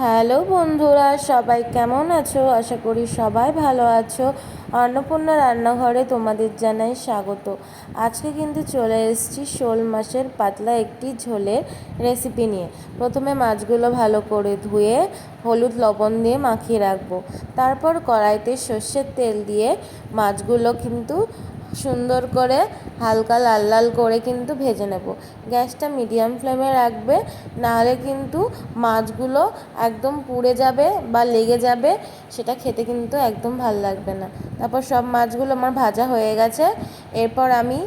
Hello বন্ধুরা, সবাই কেমন আছো? আশা করি সবাই ভালো আছো। অন্নপূর্ণা রান্নাঘরে তোমাদের জানাই স্বাগত। আজকে কিন্তু চলে এসেছি শোল মাছের পাতলা একটি ঝোলের রেসিপি নিয়ে। প্রথমে মাছগুলো ভালো করে ধুয়ে হলুদ লবণ দিয়ে মাখিয়ে রাখব। তারপর কড়াইতে সর্ষের তেল দিয়ে মাছগুলো কিন্তু সুন্দর করে হালকা লাল লাল করে কিন্তু ভেজে নেব। গ্যাসটা মিডিয়াম ফ্লেমে রাখবে, নাহলে কিন্তু মাছগুলো একদম পুড়ে যাবে বা লেগে যাবে, সেটা খেতে কিন্তু একদম ভালো লাগবে না। তারপর সব মাছগুলো আমার ভাজা হয়ে গেছে। এরপর আমি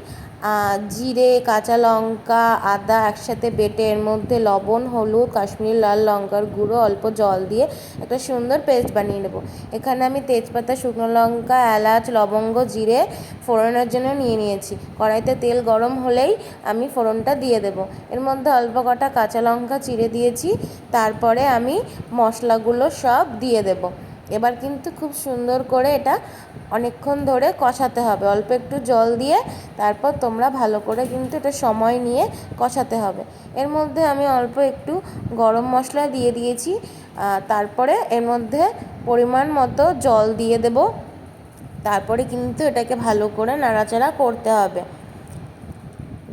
জিরে, কাঁচা লঙ্কা, আদা একসাথে বেটে, এর মধ্যে লবণ, হলুদ, কাশ্মীরি লাল লঙ্কার গুঁড়ো, অল্প জল দিয়ে একটা সুন্দর পেস্ট বানিয়ে নেব। এখানে আমি তেজপাতা, শুকনো লঙ্কা, এলাচ, লবঙ্গ, জিরে ফোড়নের জন্য নিয়ে নিয়েছি। কড়াইতে তেল গরম হলেই আমি ফোড়নটা দিয়ে দেব। এর মধ্যে অল্প কটা কাঁচা লঙ্কা চিড়ে দিয়েছি। তারপরে আমি মশলাগুলো সব দিয়ে দেবো। এবার কিন্তু খুব সুন্দর করে এটা অনেকক্ষণ ধরে কষাতে হবে। অল্প একটু জল দিয়ে তারপর তোমরা ভালো করে কিন্তু এটা সময় নিয়ে কষাতে হবে। এর মধ্যে আমি অল্প একটু গরম মশলা দিয়ে দিয়েছি। তারপরে এর মধ্যে পরিমাণ মতো জল দিয়ে দেব। তারপরে কিন্তু এটাকে ভালো করে নাড়াচাড়া করতে হবে।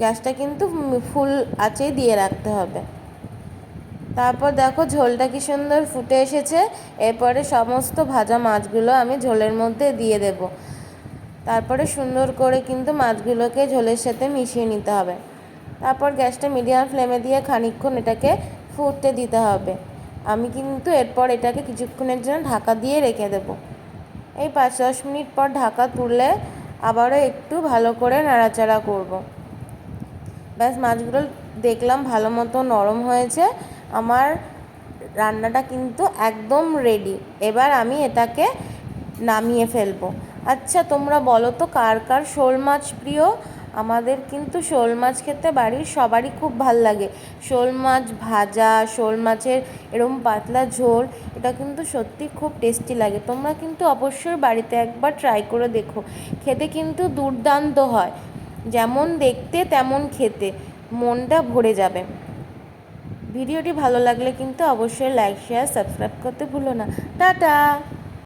গ্যাসটা কিন্তু ফুল আঁচেই দিয়ে রাখতে হবে। তারপর দেখো ঝোলটা কি সুন্দর ফুটে এসেছে। এরপরে সমস্ত ভাজা মাছগুলো আমি ঝোলের মধ্যে দিয়ে দেব। তারপরে সুন্দর করে কিন্তু মাছগুলোকে ঝোলের সাথে মিশিয়ে নিতে হবে। তারপর গ্যাসটা মিডিয়াম ফ্লেমে দিয়ে খানিকক্ষণ এটাকে ফুটতে দিতে হবে। আমি কিন্তু এরপর এটাকে কিছুক্ষণের জন্য ঢাকা দিয়ে রেখে দেব। এই পাঁচ দশ মিনিট পর ঢাকা তুললে আবারও একটু ভালো করে নাড়াচাড়া করব। ব্যাস, মাছগুলো দেখলাম ভালো মতো নরম হয়েছে। আমার রান্নাটা কিন্তু একদম রেডি এবার আমি এটাকে নামিয়ে ফেলব। আচ্ছা তোমরা বলো তো, কার কার শোল মাছ প্রিয়? আমাদের কিন্তু শোল মাছ খেতে বাড়ির সবারই খুব ভালো লাগে। শোল মাছ ভাজা, শোল মাছের এরম পাতলা ঝোল, এটা কিন্তু সত্যি খুব টেস্টি লাগে। তোমরা কিন্তু অবশ্যই বাড়িতে একবার ট্রাই করে দেখো। খেতে কিন্তু দুর্দান্ত হয়। যেমন দেখতে, তেমন খেতে। মনটা ভরে যাবে। ভিডিওটি ভালো লাগলে কিন্তু অবশ্যই লাইক শেয়ার সাবস্ক্রাইব করতে ভুলো না। টাটা!